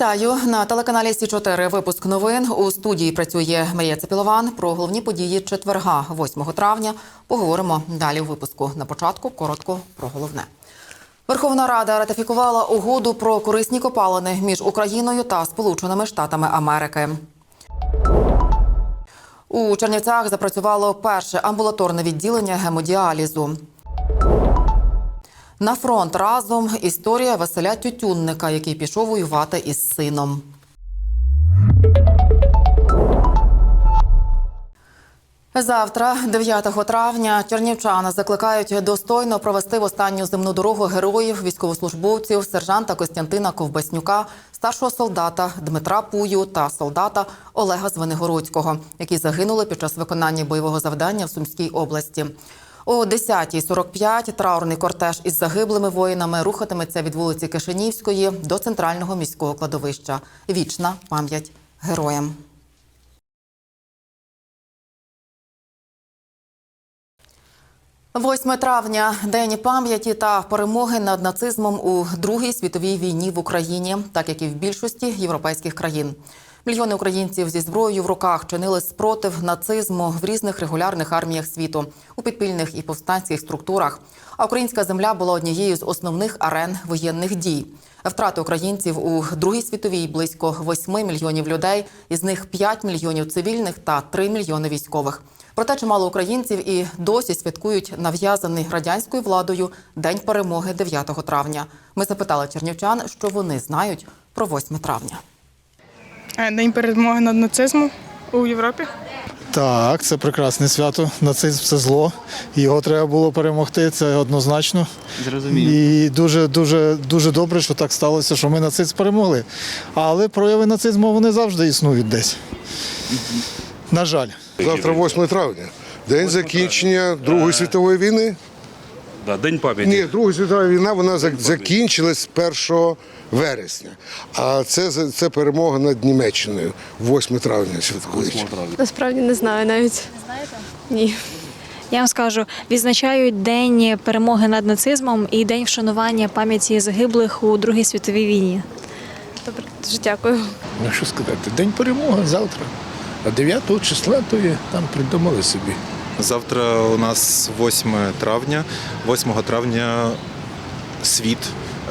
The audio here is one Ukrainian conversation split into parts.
Вітаю на телеканалі Сі 4 Випуск новин у студії працює Марія Цепілован. Про головні події четверга, 8 травня. Поговоримо далі у випуску. На початку коротко про головне. Верховна Рада ратифікувала угоду про корисні копалини між Україною та Сполученими Штатами Америки. У Чернівцях запрацювало перше амбулаторне відділення гемодіалізу. На фронт разом історія Василя Тютюнника, який пішов воювати із сином. Завтра, 9 травня, чернівчани закликають достойно провести в останню земну дорогу героїв, військовослужбовців, сержанта Костянтина Ковбаснюка, старшого солдата Дмитра Пую та солдата Олега Звенигородського, які загинули під час виконання бойового завдання в Сумській області. О 10.45 траурний кортеж із загиблими воїнами рухатиметься від вулиці Кишинівської до центрального міського кладовища. Вічна пам'ять героям. Восьме травня день пам'яті та перемоги над нацизмом у Другій світовій війні в Україні, так як і в більшості європейських країн. Мільйони українців зі зброєю в руках чинили спротив нацизму в різних регулярних арміях світу, у підпільних і повстанських структурах. А українська земля була однією з основних арен воєнних дій. Втрати українців у Другій світовій близько 8 мільйонів людей, із них 5 мільйонів цивільних та 3 мільйони військових. Проте чимало українців і досі святкують нав'язаний радянською владою День перемоги 9 травня. Ми запитали чернівчан, що вони знають про 8 травня. Е, День перемоги над нацизмом у Європі. Так, це прекрасне свято. Нацизм це зло. Його треба було перемогти, це однозначно. Зрозуміло. І дуже, дуже, дуже добре, що так сталося, що ми нацизм перемогли. Але прояви нацизму вони завжди існують десь. На жаль. Завтра 8 травня. День закінчення Другої світової війни. Да, День пам'яті. Ні, Друга світова війна вона закінчилась 1 вересня. А це, за- це перемога над Німеччиною 8 травня святкують. Насправді не знаю навіть. Не Знаєте? Ні. Я вам скажу, відзначають День перемоги над нацизмом і День вшанування пам'яті загиблих у Другій світовій війні. Добре, дуже дякую. Ну що сказати, день перемоги завтра. А 9 числа то є, там придумали собі. Завтра у нас 8 травня. 8 травня світ,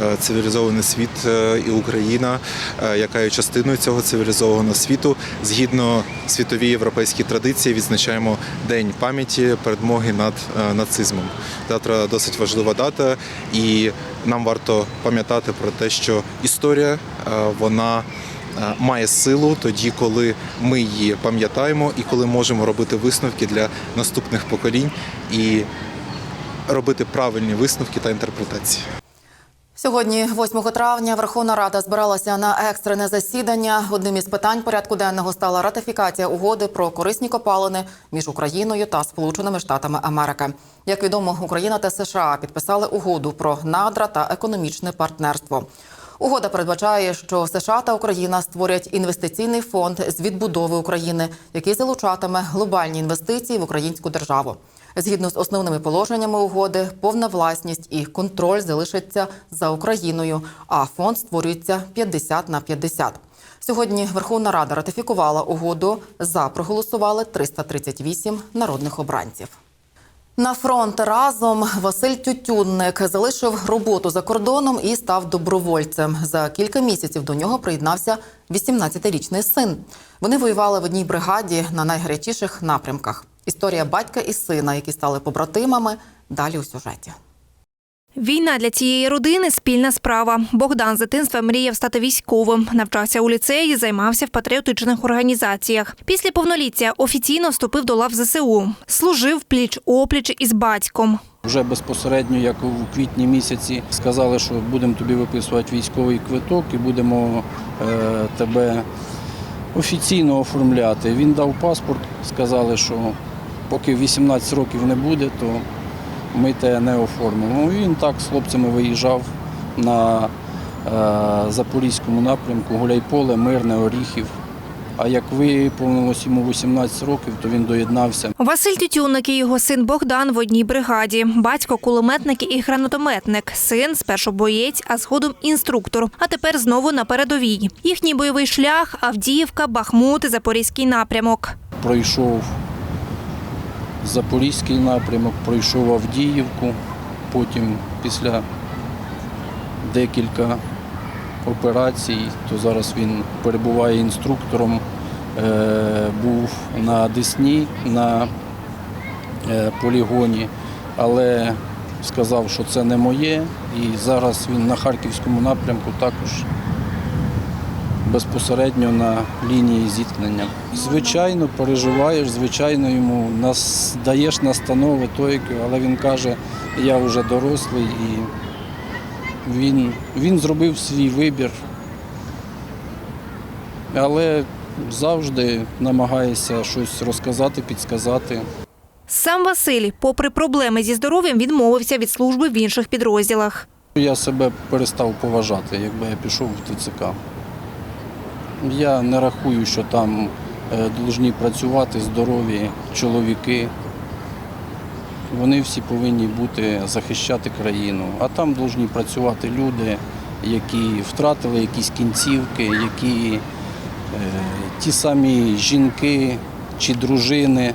е, цивілізований світ е, і Україна, е, яка є частиною цього цивілізованого світу. Згідно світовій європейській традиції, відзначаємо День пам'яті перемоги над нацизмом. Завтра досить важлива дата, і нам варто пам'ятати про те, що історія вона. Е, Має силу тоді, коли ми її пам'ятаємо і коли можемо робити висновки для наступних поколінь і робити правильні висновки та інтерпретації. Сьогодні, 8 травня, Верховна Рада збиралася на екстрене засідання. Одним із питань порядку денного стала ратифікація угоди про корисні копалини між Україною та Сполученими Штатами Америки. Як відомо, Україна та США підписали угоду про надра та економічне партнерство. Угода передбачає, що США та Україна створять інвестиційний фонд з відбудови України, який залучатиме глобальні інвестиції в українську державу. Згідно з основними положеннями угоди, повна власність і контроль залишаться за Україною, а фонд створюється 50 на 50. Сьогодні Верховна Рада ратифікувала угоду. За проголосували 338 народних обранців. На фронт разом Василь Тютюнник залишив роботу за кордоном і став добровольцем. За кілька місяців до нього приєднався 18-річний син. Вони воювали в одній бригаді на найгарячіших напрямках. Історія батька і сина, які стали побратимами, далі у сюжеті. Війна для цієї родини спільна справа. Богдан з дитинства мріяв стати військовим. Навчався у ліцеї, займався в патріотичних організаціях. Після повноліття офіційно вступив до лав ЗСУ. Служив пліч опліч із батьком. Вже безпосередньо, як у квітні місяці, сказали, що будемо тобі виписувати військовий квиток і будемо е, тебе офіційно оформляти. Він дав паспорт, сказали, що поки 18 років не буде, то ми тебе не оформимо. Він так з хлопцями виїжджав на е, Запорізькому напрямку, Гуляйполе, Мирне, Оріхів. А як виповнилось йому 18 років, то він доєднався. Василь Тютюнник і його син Богдан в одній бригаді. Батько кулеметник і гранатометник. Син спершу боєць, а згодом інструктор. А тепер знову на передовій. Їхній бойовий шлях Авдіївка, Бахмут, Запорізький напрямок. Пройшов Запорізький напрямок, пройшов Авдіївку, потім після декілька операцій, то зараз він перебуває інструктором, е, був на Десні на е, полігоні, але сказав, що це не моє, і зараз він на Харківському напрямку також безпосередньо на лінії зіткнення. Звичайно, переживаєш, звичайно, йому нас даєш настанови той, але він каже, я вже дорослий і він, він зробив свій вибір. Але завжди намагається щось розказати, підсказати. Сам Василь, попри проблеми зі здоров'ям, відмовився від служби в інших підрозділах. Я себе перестав поважати, якби я пішов в ТЦК. Я не рахую, що там е, повинні працювати здорові чоловіки. Вони всі повинні бути захищати країну, а там повинні працювати люди, які втратили якісь кінцівки, які е, ті самі жінки чи дружини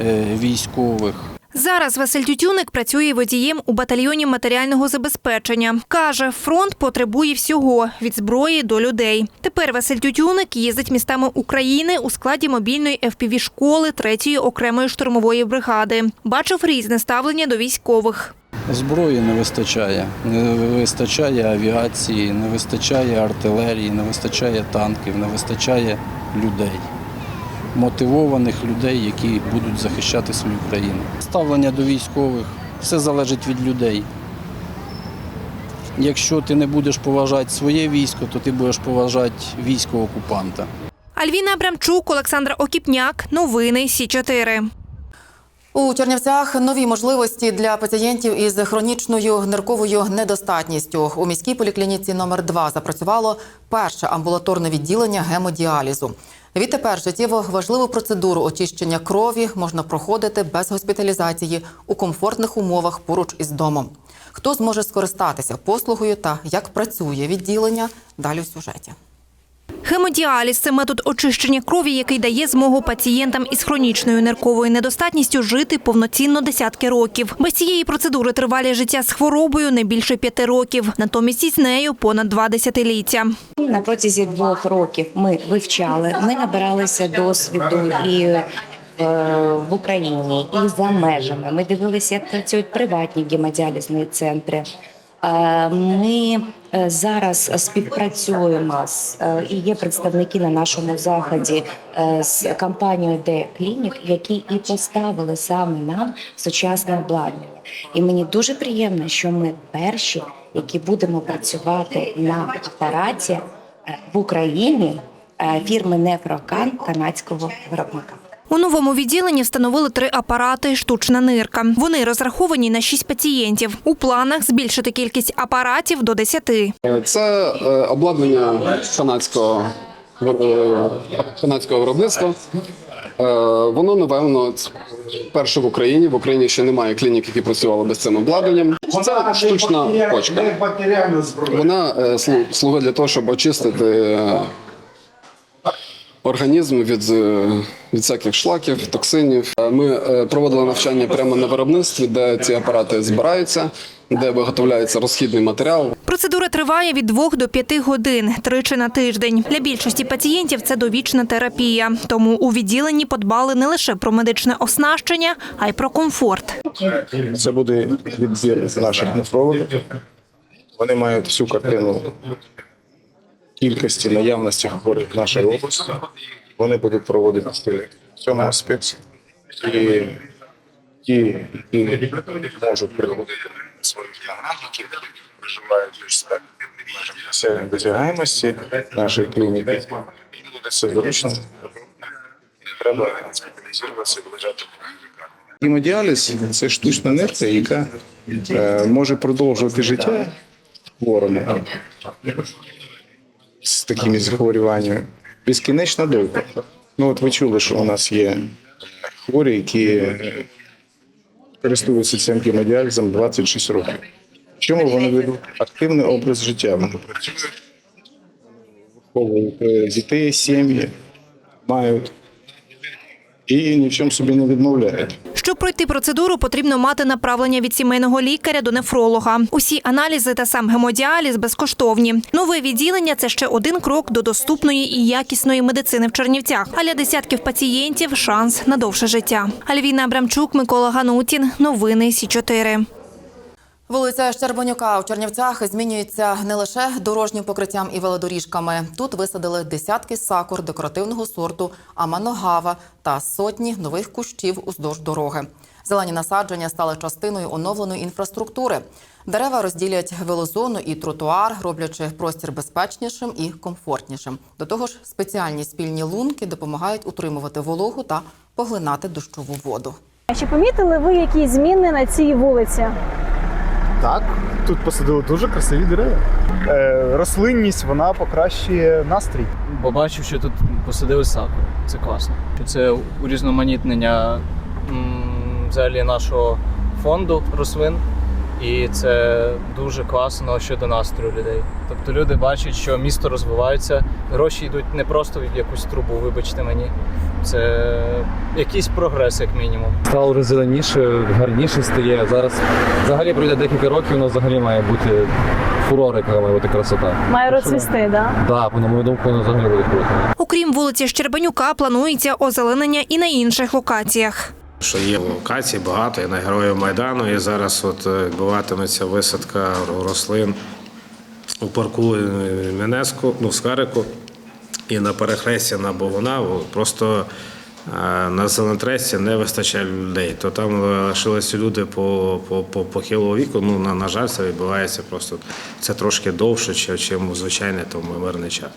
е, військових. Зараз Василь Тютюник працює водієм у батальйоні матеріального забезпечення. Каже, фронт потребує всього від зброї до людей. Тепер Василь Тютюник їздить містами України у складі мобільної fpv школи 3-ї окремої штурмової бригади. Бачив різне ставлення до військових. Зброї не вистачає. Не вистачає авіації, не вистачає артилерії, не вистачає танків, не вистачає людей. Мотивованих людей, які будуть захищати свою країну. Ставлення до військових все залежить від людей. Якщо ти не будеш поважати своє військо, то ти будеш поважати військо окупанта. Альвіна Абрамчук, Олександр Окіпняк. Новини Сі 4 У Чернівцях нові можливості для пацієнтів із хронічною нирковою недостатністю. У міській поліклініці номер 2 запрацювало перше амбулаторне відділення гемодіалізу. Відтепер життєво важливу процедуру очищення крові можна проходити без госпіталізації у комфортних умовах поруч із домом. Хто зможе скористатися послугою та як працює відділення? Далі в сюжеті. Хемодіаліз – це метод очищення крові, який дає змогу пацієнтам із хронічною нирковою недостатністю жити повноцінно десятки років. Без цієї процедури тривалість життя з хворобою не більше п'яти років. Натомість із нею понад два десятиліття. На протязі двох років ми вивчали, ми набиралися досвіду і е, в Україні, і за межами. Ми дивилися, як працюють приватні гемодіалізні центри. Е, Ми е, зараз співпрацюємо з е, і є представники на нашому заході з компанією Де Клінік, які і поставили саме нам сучасне обладнання. І мені дуже приємно, що ми перші, які будемо працювати на апараті в Україні фірми Нефрокан канадського виробника. У новому відділенні встановили три апарати «Штучна нирка». Вони розраховані на шість пацієнтів. У планах збільшити кількість апаратів до десяти. Це е, обладнання канадського е, канадського виробництва. Е, Воно напевно перше в Україні. В Україні ще немає клінік, які працювали без цим обладнанням. Це штучна почка. Вона слугує для того, щоб очистити організм від, е, від всяких шлаків, токсинів. Е, Ми е, проводили навчання прямо на виробництві, де ці апарати збираються, де виготовляється розхідний матеріал. Процедура триває від двох до п'яти годин, тричі на тиждень. Для більшості пацієнтів це довічна терапія. Тому у відділенні подбали не лише про медичне оснащення, а й про комфорт. Це буде відбір наших нефрологів. Вони мають всю картину кількості наявності хворих в нашій області. Вони будуть проводити в цьому аспекті. І ті, які можуть приводити своїх діагностиків, проживають в межах населення досягаємості нашої клініки. Це зручно. Треба спеціалізуватися і лежати. Гемодіаліз – це штучна нирка, яка е, може продовжувати життя хворому з такими захворюваннями. безкінечно довго. Ну от ви чули, що у нас є хворі, які е, користуються цим гемодіалізом 26 років. Чому вони ведуть активний образ життя? Вони працюють, виховують е, дітей, сім'ї, мають і ні в чому собі не відмовляють. Щоб пройти процедуру, потрібно мати направлення від сімейного лікаря до нефролога. Усі аналізи та сам гемодіаліз безкоштовні. Нове відділення це ще один крок до доступної і якісної медицини в Чернівцях. А для десятків пацієнтів шанс на довше життя. Альвіна Абрамчук, Микола Ганутін. Новини Сі 4 Вулиця Щербанюка у Чернівцях змінюється не лише дорожнім покриттям і велодоріжками. Тут висадили десятки сакур декоративного сорту аманогава та сотні нових кущів уздовж дороги. Зелені насадження стали частиною оновленої інфраструктури. Дерева розділять велозону і тротуар, роблячи простір безпечнішим і комфортнішим. До того ж, спеціальні спільні лунки допомагають утримувати вологу та поглинати дощову воду. Чи помітили ви якісь зміни на цій вулиці? Так, тут посадили дуже красиві дерева. Е, рослинність вона покращує настрій. Побачив, що тут посадили саку. Це класно. Це урізноманітнення м, взагалі нашого фонду рослин. І це дуже класно щодо настрою людей. Тобто люди бачать, що місто розвивається, гроші йдуть не просто в якусь трубу, вибачте мені. Це якийсь прогрес, як мінімум. Стало зеленіше, гарніше стає. Зараз взагалі пройде декілька років, нас взагалі має бути фурор, яка має бути красота. Має розцвісти, так? Так, на мою думку, воно взагалі буде круто. Окрім вулиці Щербанюка, планується озеленення і на інших локаціях. Що є локацій багато, і на героїв Майдану. І зараз от е, відбуватиметься висадка рослин у парку е, Менеску, ну, в Скарику, і на перехресті на Богуна. Просто е, на зеленотресті не вистачає людей. То там лишилися люди по, по, по похилого віку. Ну, на, на жаль, це відбувається просто це трошки довше, чим у звичайний мирний час.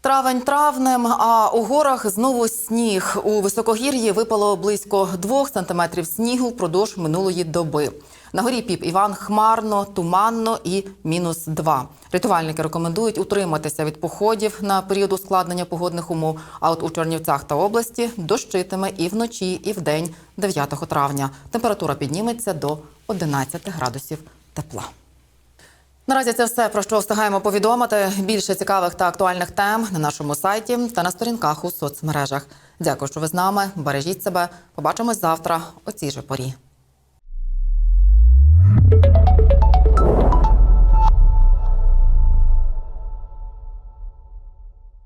Травень травнем, а у горах знову сніг. У високогір'ї випало близько двох сантиметрів снігу впродовж минулої доби. На горі Піп Іван хмарно, туманно і мінус два. Рятувальники рекомендують утриматися від походів на період ускладнення погодних умов. А от у Чернівцях та області дощитиме і вночі, і вдень 9 травня. Температура підніметься до 11 градусів тепла. Наразі це все про що встигаємо повідомити. Більше цікавих та актуальних тем на нашому сайті та на сторінках у соцмережах. Дякую, що ви з нами. Бережіть себе. Побачимось завтра о цій же порі.